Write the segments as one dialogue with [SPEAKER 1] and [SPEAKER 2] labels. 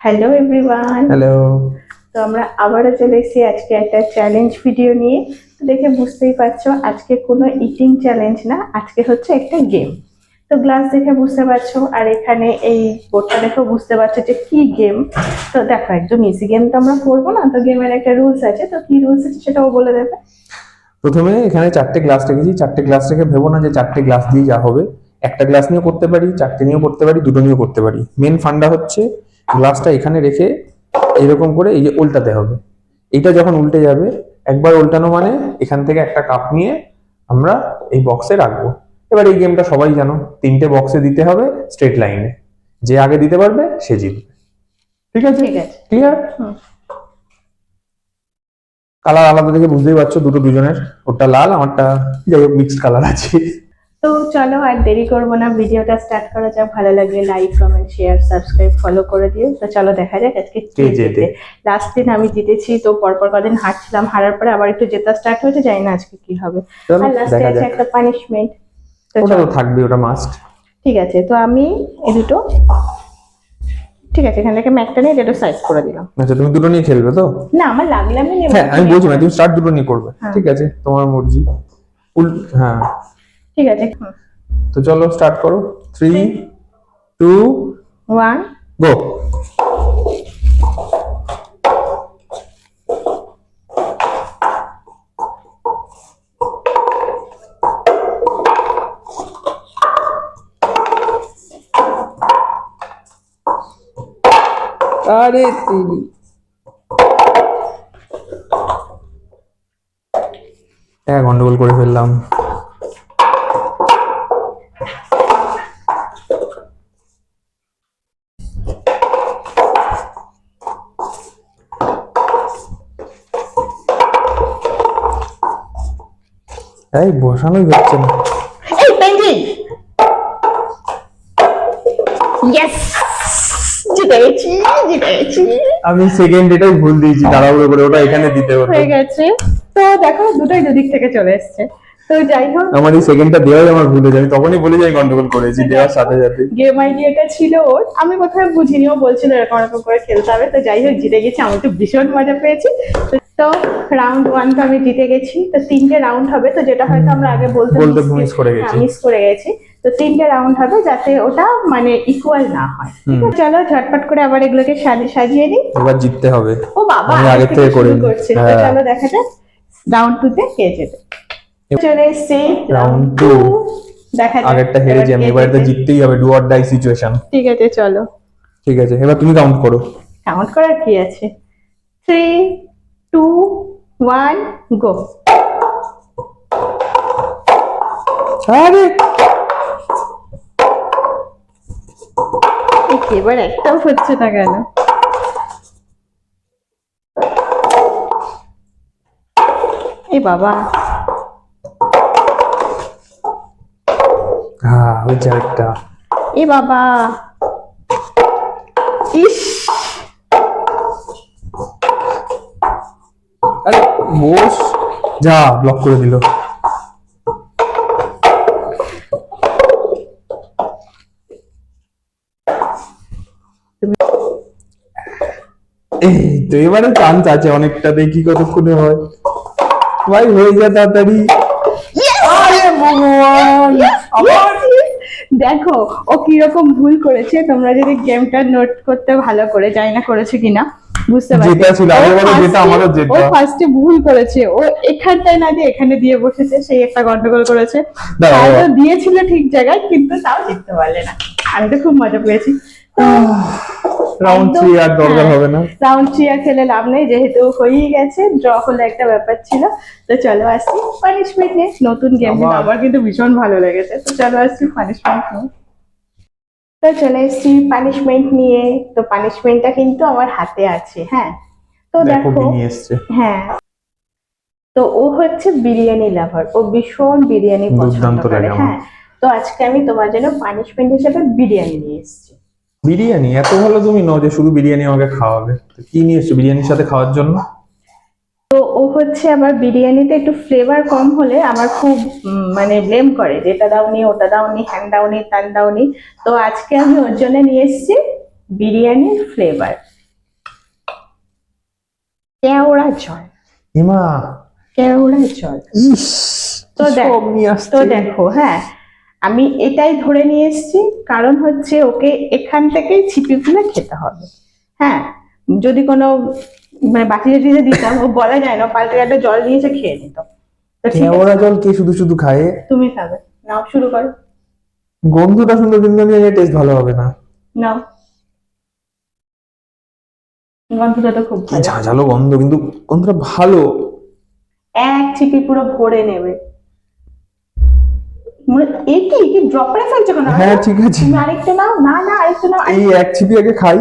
[SPEAKER 1] Hello everyone
[SPEAKER 2] hello
[SPEAKER 1] তো আমরা আবারও চলে এসেছি আজকে একটা চ্যালেঞ্জ ভিডিও নিয়ে। তো দেখে বুঝতেই পারছ আজকে কোনো ইটিং চ্যালেঞ্জ না আজকে হচ্ছে একটা গেম তো গ্লাস দেখে বুঝতে পারছ আর এখানে এই বোর্ডটা দেখেও বুঝতে পারছ যে কি গেম তো দেখো একদম ইজি গেম তো আমরা করব না তো গেমের একটা রুলস আছে। তো কি রুলস আছে সেটাও বলে দেবে।
[SPEAKER 2] প্রথমে এখানে চারটে গ্লাস রেখেছি। চারটে গ্লাস রেখে ভেবো না যে চারটে গ্লাস দিয়ে যা হবে। একটা গ্লাস নিয়েও করতে পারি চারটে নিয়েও করতে পারি দুটো নিয়েও করতে পারি। মেন ফান্ডা হচ্ছে গ্লাসটা এখানে রেখে এরকম করে এই যে উল্টাতে হবে। এইটা যখন উল্টে যাবে একবার উল্টানো মানে এখান থেকে একটা কাপ নিয়ে আমরা এই বক্সে রাখব। এবার এই গেমটা সবাই জানো তিনটে বক্সে দিতে হবে স্ট্রেট লাইনে যে আগে দিতে পারবে সে জিতবে। ঠিক আছে? ক্লিয়ার। কালার আলাদা দেখে বুঝতেই পারছ দুটো দুজনের। ওটা লাল আমারটা যাই হোক মিক্সড কালার আছে।
[SPEAKER 1] তো চলো আর দেরি করব না ভিডিওটা স্টার্ট করা যাক ভালো লাগলে like comment share subscribe follow করে দিও। তো চলো দেখা যাক আজকে কে
[SPEAKER 2] জেতে?
[SPEAKER 1] লাস্ট দিন আমি জিতেছি তো পরপর কদিন হারছিলাম হারার পরে আবার একটু জেতা স্টার্ট হয়েছে জানি না আজকে কি হবে। আর লাস্টে আছে একটা পানিশমেন্ট
[SPEAKER 2] ওটা তো থাকবে ওটা মাস্ট
[SPEAKER 1] ঠিক আছে তো আমি এই দুটো। ঠিক আছে এখান থেকে ম্যাকটা নিয়ে এটা সাইজ করে দিলাম।
[SPEAKER 2] আচ্ছা তুমি দুটো নিয়ে খেলবে তো?
[SPEAKER 1] না আমার লাগলে আমি নেব।
[SPEAKER 2] হ্যাঁ আমি বলছি না তুমি স্টার্ট দুটো নিয়ে করবে।
[SPEAKER 1] হ্যাঁ।
[SPEAKER 2] ঠিক আছে তোমার মর্জি। হ্যাঁ।
[SPEAKER 1] ঠিক আছে।
[SPEAKER 2] তো চলো স্টার্ট করো। থ্রি টু
[SPEAKER 1] ওয়ান
[SPEAKER 2] গো আরে তিরি হ্যাঁ গন্ডগোল করে ফেললাম। এই বসানোই হচ্ছে না।
[SPEAKER 1] এই পেঙ্গিন ইয়েস
[SPEAKER 2] আমি সেকেন্ড এটাই ভুল দিয়েছি তাড়াহুড়ো করে ওটা এখানে দিতে হতো
[SPEAKER 1] হয়ে গেছে। তো দেখো দুটোই দুদিক থেকে চলে এসছে। তো যাই হোক।
[SPEAKER 2] আমার এই সেকেন্ডটা দেওয়াই আমার ভুল আমি তখনই বলে যাই গন্ডগোল করেছি দেওয়ার সাথে সাথে।
[SPEAKER 1] গেম আইডিয়াটা ছিল ওর। আমি কোথাও বুঝিনি ও বলছিল এরকম এরকম করে খেলতে হবে। তো যাই হোক জিতে গেছি। আমি তো ভীষণ মজা পেয়েছি। তো- রাউন্ড ওয়ান তো আমি জিতে গেছি। তো তিনটে রাউন্ড হবে তো যেটা হয়তো আমরা আগে বলতে
[SPEAKER 2] miss করে গেছি।
[SPEAKER 1] মিস করে গেছি। তো তিনটে রাউন্ড হবে যাতে ওটা মানে ইকুয়াল না হয়। চলো ঝটপট করে আবার এগুলোকে সাজি- সাজিয়ে দিই
[SPEAKER 2] এবার জিততে হবে।
[SPEAKER 1] ও বাবা
[SPEAKER 2] আমি
[SPEAKER 1] আগে
[SPEAKER 2] থেকে করে
[SPEAKER 1] তো
[SPEAKER 2] হ্যাঁ।
[SPEAKER 1] চলো দেখা যাক রাউন্ড টু তে কে যেতে চলে এসছি রাউন্ড টু দেখা যাক
[SPEAKER 2] আগেরটা হেরেছি আমি এবার তো জিততেই হবে ডু অর ডাই সিচুয়েশন
[SPEAKER 1] ঠিক আছে চলো।
[SPEAKER 2] ঠিক আছে এবার তুমি কাউন্ট করো।
[SPEAKER 1] কাউন্ট করার কি আছে? থ্রি টু ওয়ান গো
[SPEAKER 2] আরে
[SPEAKER 1] এবার একটাও হচ্ছে না কেন এ বাবা
[SPEAKER 2] হ্যাঁ ওই চারটা
[SPEAKER 1] এ বাবা ইস
[SPEAKER 2] বস যা ব্লক করে দিল। তো এবারে চান্স আছে, অনেকটা দেখি কতক্ষণে হয়। ভাই, হয়ে যা তাড়াতাড়ি।
[SPEAKER 1] দেখো, ও কীরকম ভুল করেছে, তোমরা যদি গেমটা নোট করতে ভালো করে জানি না করেছে কিনা। বুঝতে পারছি।
[SPEAKER 2] যেটা ছিল, যেটা
[SPEAKER 1] ও ফার্স্টে ভুল করেছে। ও এখানটায় না দিয়ে এখানে দিয়ে বসেছে সেই একটা গন্ডগোল করেছে।
[SPEAKER 2] দাঁড়াও,
[SPEAKER 1] হয়তো
[SPEAKER 2] দাঁড়াও।
[SPEAKER 1] দিয়েছিল ঠিক জায়গায় কিন্তু তাও জিততে পারলে না। আমি তো খুব মজা পেয়েছি।
[SPEAKER 2] রাউন্ড থ্রি আর দরকার হবে না।
[SPEAKER 1] রাউন্ড থ্রি আর খেলে লাভ নেই যেহেতু হয়েই গেছে ড্র হলে একটা ব্যাপার ছিল। তো চলো আসছি পানিশমেন্ট নিয়ে। নতুন গেম আমার কিন্তু ভীষণ ভালো লেগেছে। তো চলো আসছি পানিশমেন্ট নিয়ে। তো চলে এসছি পানিশমেন্ট নিয়ে। তো পানিশমেন্টটা কিন্তু আমার হাতে আছে হ্যাঁ? তো
[SPEAKER 2] দেখো
[SPEAKER 1] হ্যাঁ। তো ও হচ্ছে বিরিয়ানি লাভার ও ভীষণ বিরিয়ানি পছন্দ করে হ্যাঁ? তো আজকে আমি তোমার জন্য পানিশমেন্ট হিসেবে বিরিয়ানি নিয়ে এসেছি।
[SPEAKER 2] বিরিয়ানি? এত ভালো তুমি নও যে শুধু বিরিয়ানি আমাকে খাওয়াবে। তো কি নিয়ে এসছো বিরিয়ানির সাথে খাওয়ার জন্য?
[SPEAKER 1] তো ও হচ্ছে আমার বিরিয়ানিতে একটু ফ্লেভার কম হলে আমার খুব মানে ব্লেম করে যে এটা দাওনি ওটা দাওনি হ্যান দাওনি ত্যান দাওনি। তো আজকে আমি ওর জন্য নিয়ে এসেছি বিরিয়ানির ফ্লেভার কেওড়া জল।
[SPEAKER 2] হিমা
[SPEAKER 1] কেওড়া জল। তো দেখ- তো দেখো হ্যাঁ আমি এটাই ধরে নিয়ে এসেছি কারণ হচ্ছে ওকে এখান থেকেই ছিপি খুলে খেতে হবে। হ্যাঁ যদি কোনো মানে বাকি যদি দিতাম ও বলা যায় না পাল্টে একটা জল নিয়েছে খেয়ে নিত।
[SPEAKER 2] কেওড়া জল কে শুধু শুধু খায়?
[SPEAKER 1] তুমি খাবে। নাও শুরু করো।
[SPEAKER 2] গন্ধটা সুন্দর কিন্তু আমি টেস্ট ভালো হবে না।
[SPEAKER 1] নাও। গন্ধটা তো খুব ভালো।
[SPEAKER 2] ঝাঁঝালো গন্ধ কিন্তু গন্ধটা ভালো।
[SPEAKER 1] এক ছিপি পুরো ভরে নেবে। মনে- এ কি? কি ড্রপ করে ফেলছো কেন?
[SPEAKER 2] হ্যাঁ ঠিক আছে।
[SPEAKER 1] আরেকটু নাও। না না আরেকটু নাও
[SPEAKER 2] এই এক ছিপি আগে খাই।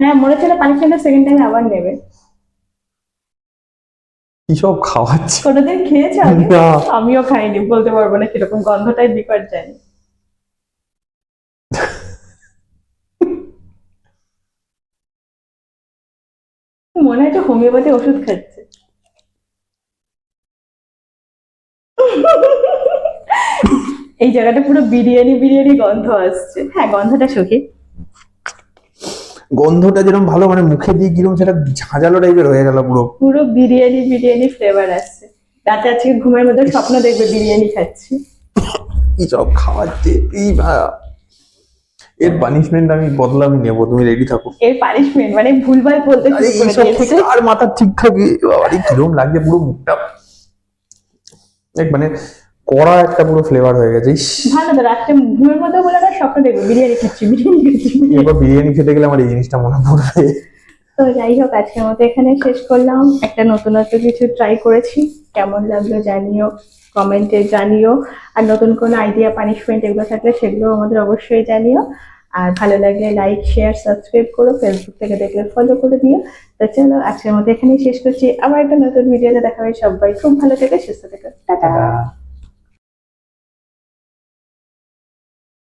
[SPEAKER 1] হ্যাঁ মনে হচ্ছে পানিশমেন্টটা সেকেন্ড টাইম আবার নেবে।
[SPEAKER 2] কি সব খাওয়াচ্ছে?
[SPEAKER 1] কোনোদিন খেয়েছো আমিও খাইনি বলতে পারব না কীরকম গন্ধটাই বিকট জানি। মনে হচ্ছে হোমিওপ্যাথি ওষুধ খাচ্ছে। এই জায়গাটা পুরো বিরিয়ানি বিরিয়ানি গন্ধ আসছে। হ্যাঁ গন্ধটা সুখী।
[SPEAKER 2] গন্ধটা যেরকম ভালো মানে মুখে দিয়ে কীরকম সেটা ঝাঁঝালো টাইপের হয়ে গেল পুরো।
[SPEAKER 1] পুরো বিরিয়ানি বিরিয়ানি ফ্লেভার আসছে রাতে আজকে ঘুমের মধ্যে স্বপ্ন দেখবে বিরিয়ানি খাচ্ছি।
[SPEAKER 2] কি সব খাওয়াচ্ছে এই ভা- এর পানিশমেন্ট আমি বদলামি নেব তুমি রেডি থাকো।
[SPEAKER 1] এর পানিশমেন্ট মানে ভুলভাল বলতে
[SPEAKER 2] আরে মাথা ঠিক থাকে? আরে কীরকম লাগছে পুরো মুখটা। দেখ মানে কড়া একটা পুরো ফ্লেভার হয়ে গেছে
[SPEAKER 1] ভালো তো রাত্রে ঘুমের মধ্যে বলে না স্বপ্ন দেখবে বিরিয়ানি খাচ্ছি বিরিয়ানি খাচ্ছি।
[SPEAKER 2] এবার বিরিয়ানি খেতে গেলে আমার এই জিনিসটা মনে পড়বে।
[SPEAKER 1] তো যাই হোক আজকের মতো এখানে শেষ করলাম। একটা নতুনত্ব কিছু ট্রাই করেছি। কেমন লাগল জানিও কমেন্টে জানিও। আর নতুন কোনো আইডিয়া পানিশমেন্ট এগুলো থাকলে সেগুলো আমাদের অবশ্যই জানিও। আর ভালো লাগলে লাইক শেয়ার সাবস্ক্রাইব করো ফেসবুক থেকে দেখলে ফলো করে দিও। তো চলো আজকের মতো এখানেই শেষ করছি। আবার একটা নতুন ভিডিওতে দেখা হয় সবাই। খুব ভালো থেকে সুস্থ থেকে।
[SPEAKER 2] টাটা।